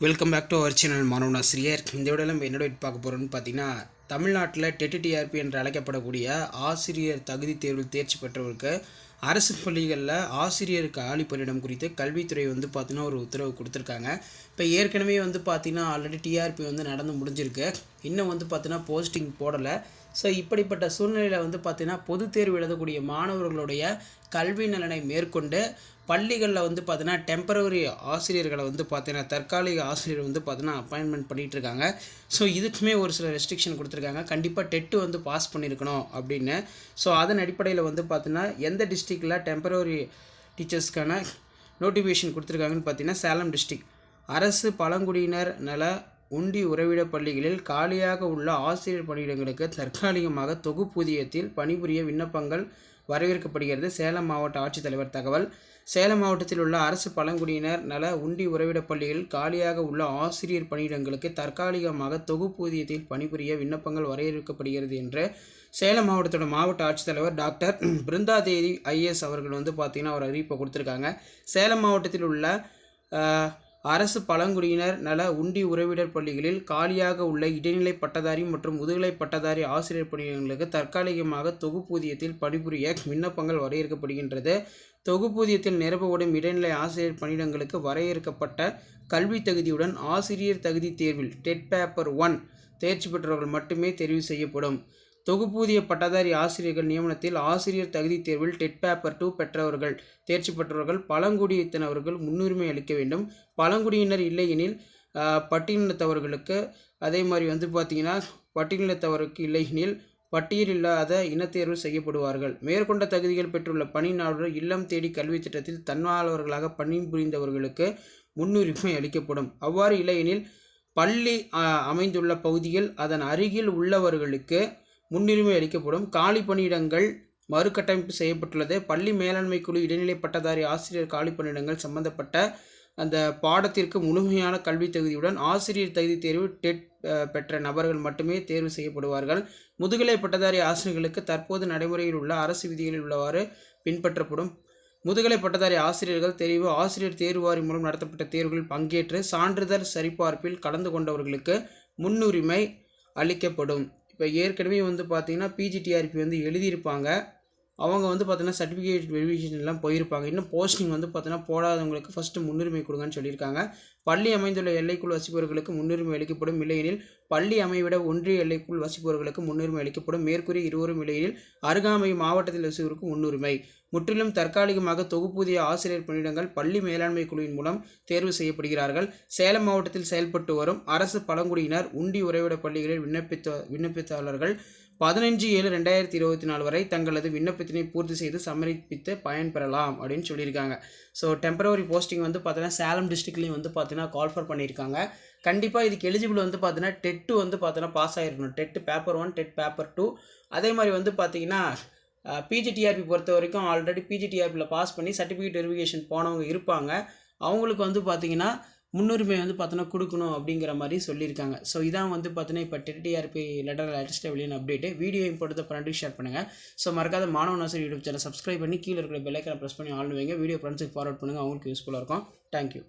Welcome back to our channel மாணவன் ஆசிரியர் இந்த விட நம்ம என்னோட பார்க்க போகிறோம்னு பார்த்தீங்கன்னா தமிழ்நாட்டில் டெட்டு டிஆர்பி என்று அழைக்கப்படக்கூடிய ஆசிரியர் தகுதி தேர்வில் தேர்ச்சி பெற்றவருக்கு அரசு பள்ளிகளில் ஆசிரியருக்கு ஆலி பணியிடம் குறித்து கல்வித்துறை வந்து பார்த்தீங்கன்னா ஒரு உத்தரவு கொடுத்துருக்காங்க. இப்போ ஏற்கனவே வந்து பார்த்திங்கன்னா ஆல்ரெடி டிஆர்பி வந்து நடந்து முடிஞ்சிருக்கு. இன்னும் வந்து பார்த்தீங்கன்னா போஸ்டிங் போடலை. ஸோ இப்படிப்பட்ட சூழ்நிலையில் வந்து பார்த்திங்கன்னா பொது தேர்வு எழுதக்கூடிய மாணவர்களுடைய கல்வி நலனை மேற்கொண்டு பள்ளிகளில் வந்து பார்த்தீங்கன்னா டெம்பரவரி ஆசிரியர்களை வந்து பார்த்தீங்கன்னா தற்காலிக ஆசிரியர் வந்து பார்த்தீங்கன்னா அப்பாயின்மெண்ட் பண்ணிகிட்டு இருக்காங்க. ஸோ இதுக்குமே ஒரு சில ரெஸ்ட்ரிக்ஷன் கொடுத்துருக்காங்க. கண்டிப்பாக டெட்டு வந்து பாஸ் பண்ணியிருக்கணும் அப்படின்னு. ஸோ அதன் அடிப்படையில் வந்து பார்த்தீங்கன்னா எந்த டிஸ்ட்ரிக்டில் டெம்பரவரி டீச்சர்ஸ்க்கான நோட்டிஃபிகேஷன் கொடுத்துருக்காங்கன்னு பார்த்தீங்கன்னா சேலம் டிஸ்ட்ரிக் அரசு பழங்குடியினர் நல உண்டி உறவிட பள்ளிகளில் காலியாக உள்ள ஆசிரியர் பணியிடங்களுக்கு தற்காலிகமாக தொகுப்பூதியத்தில் பணிபுரிய விண்ணப்பங்கள் வரவேற்கப்படுகிறது. சேலம் மாவட்ட ஆட்சித்தலைவர் தகவல். சேலம் மாவட்டத்தில் உள்ள அரசு பழங்குடியினர் நல உண்டி உறவிடப் பள்ளிகளில் காலியாக உள்ள ஆசிரியர் பணியிடங்களுக்கு தற்காலிகமாக தொகுப்பூதியத்தில் பணிபுரிய விண்ணப்பங்கள் வரையறுக்கப்படுகிறது என்று சேலம் மாவட்டத்தோட மாவட்ட ஆட்சித்தலைவர் டாக்டர் பிருந்தாதேவி ஐஏஎஸ் அவர்கள் வந்து பார்த்திங்கன்னா ஒரு அறிவிப்பை கொடுத்துருக்காங்க. சேலம் மாவட்டத்தில் உள்ள அரசு பழங்குடியினர் நல உண்டி உறவிடர் பள்ளிகளில் காலியாக உள்ள இடைநிலை பட்டதாரி மற்றும் முதுகலை பட்டதாரி ஆசிரியர் பணியிடங்களுக்கு தற்காலிகமாக தொகுப்பூதியத்தில் பணிபுரிய விண்ணப்பங்கள் வரையறுக்கப்படுகின்றது. தொகுப்பூதியத்தில் நிரப்பப்படும் இடைநிலை ஆசிரியர் பணியிடங்களுக்கு வரையறுக்கப்பட்ட கல்வி தகுதியுடன் ஆசிரியர் தகுதி தேர்வில் டெட் பேப்பர் ஒன் தேர்ச்சி பெற்றவர்கள் மட்டுமே தெரிவு செய்யப்படும். தொகுப்பூதிய பட்டதாரி ஆசிரியர்கள் நியமனத்தில் ஆசிரியர் தகுதி தேர்வில் டெட் பேப்பர் டூ பெற்றவர்கள் தேர்ச்சி பெற்றவர்கள் பழங்குடியினத்தவர்கள் முன்னுரிமை அளிக்க வேண்டும். பழங்குடியினர் இல்லையெனில் பட்டியலினத்தவர்களுக்கு அதே மாதிரி வந்து பார்த்திங்கன்னா பட்டியலினத்தவருக்கு இல்லையெனில் பட்டியல் இல்லாத இனத்தேர்வு செய்யப்படுவார்கள். மேற்கொண்ட தகுதிகள் பெற்றுள்ள பணியாளர் இல்லம் தேடி கல்வி திட்டத்தில் தன்னார்வலர்களாக பணிபுரிந்தவர்களுக்கு முன்னுரிமை அளிக்கப்படும். அவ்வாறு இல்லையெனில் பள்ளி அமைந்துள்ள பகுதியில் அதன் அருகில் உள்ளவர்களுக்கு முன்னுரிமை அளிக்கப்படும். காலி பணியிடங்கள் மறுகட்டமைப்பு செய்யப்பட்டுள்ளது. பள்ளி மேலாண்மை குழு இடைநிலை பட்டதாரி ஆசிரியர் காலி பணியிடங்கள் சம்பந்தப்பட்ட அந்த பாடத்திற்கு முழுமையான கல்வி தகுதியுடன் ஆசிரியர் தகுதி தேர்வு டெட் பெற்ற நபர்கள் மட்டுமே தேர்வு செய்யப்படுவார்கள். முதுகலை பட்டதாரி ஆசிரியர்களுக்கு தற்போது நடைமுறையில் உள்ள அரசு விதிகளில் உள்ளவாறு பின்பற்றப்படும். முதுகலை பட்டதாரி ஆசிரியர்கள் தெரிவு ஆசிரியர் தேர்வு வாரி மூலம் நடத்தப்பட்ட தேர்வுகளில் பங்கேற்று சான்றிதழ் சரிபார்ப்பில் கலந்து கொண்டவர்களுக்கு முன்னுரிமை அளிக்கப்படும். இப்போ ஏற்கனவே வந்து பார்த்திங்கன்னா பிஜிடிஆர்பி வந்து எழுதியிருப்பாங்க. அவங்க வந்து பார்த்தீங்கன்னா சர்டிஃபிகேட் வெரிஃபிகேஷன்லாம் போயிருப்பாங்க. இன்னும் போஸ்டிங் வந்து பார்த்தீங்கன்னா போடாதவங்களுக்கு ஃபஸ்ட்டு முன்னுரிமை கொடுங்கன்னு சொல்லியிருக்காங்க. பள்ளி அமைந்துள்ள எல்லைக்குள் வசிப்பவர்களுக்கு முன்னுரிமை அளிக்கப்படும் இல்லையெனில் பள்ளி அமைவிட ஒன்றிய எல்லைக்குள் வசிப்பவர்களுக்கு முன்னுரிமை அளிக்கப்படும். மேற்கூறிய இருவரும் இல்லையெனில் அருகாமை மாவட்டத்தில் வசிப்பவருக்கு முன்னுரிமை. முற்றிலும் தற்காலிகமாக தொகுப்பூதிய ஆசிரியர் பணியிடங்கள் பள்ளி மேலாண்மை குழுவின் மூலம் தேர்வு செய்யப்படுகிறார்கள். சேலம் மாவட்டத்தில் செயல்பட்டு வரும் அரசு பழங்குடியினர் உண்டி உறைவிட பள்ளிகளில் விண்ணப்பித்த விண்ணப்பித்தாளர்கள் பதினஞ்சு ஏழு ரெண்டாயிரத்தி இருபத்தி நாலு வரை தங்களது விண்ணப்பத்தினை பூர்த்தி செய்து சமர்ப்பித்து பயன்பெறலாம் அப்படின்னு சொல்லியிருக்காங்க. ஸோ டெம்பரவரி போஸ்டிங் வந்து பார்த்தீங்கன்னா சேலம் டிஸ்ட்ரிக்ட்லேயும் வந்து பார்த்தீங்கன்னா கால்ஃபர் பண்ணியிருக்காங்க. கண்டிப்பாக இதுக்கு எலிஜிபிள் வந்து பார்த்தீங்கன்னா டெட்டு வந்து பார்த்தீங்கன்னா pass ஆகிருக்கணும் TET paper one TET paper two அதே மாதிரி வந்து பார்த்தீங்கன்னா பிஜிடிஆர்பி பொறுத்த வரைக்கும் ஆல்ரெடி பிஜிடிஆர்பியில் பாஸ் பண்ணி சர்டிஃபிகேட் வெரிஃபிகேஷன் போனவங்க இருப்பாங்க. அவங்களுக்கு வந்து பார்த்திங்கன்னா முன்னுரிமை வந்து பார்த்தோன்னா கொடுக்கணும் அப்படிங்கிற மாதிரி சொல்லியிருக்காங்க. ஸோ இதான் வந்து பார்த்தீங்கன்னா இப்போ டிடிஆர்பி லெட்டர் லேட்டஸ்ட்டாக வெளியான அப்டேட்டு வீடியோ இம்போர்ட்டு ஃப்ரெண்டுக்கு ஷேர் பண்ணுங்கள் ஸோ மறக்காத மாணவ நாசர் யூடியூப் சேனல் சப்ஸ்கிரைப் பண்ணி கீழே இருக்கிற பெல்லைக்கனை ப்ரெஸ் பண்ணி ஆள் வைங்க. வீடியோ ஃப்ரெண்ட்ஸுக்கு ஃபார்வர்ட் பண்ணுங்கள் அவங்களுக்கு யூஸ்ஃபுல்லாக இருக்கும். தேங்க்யூ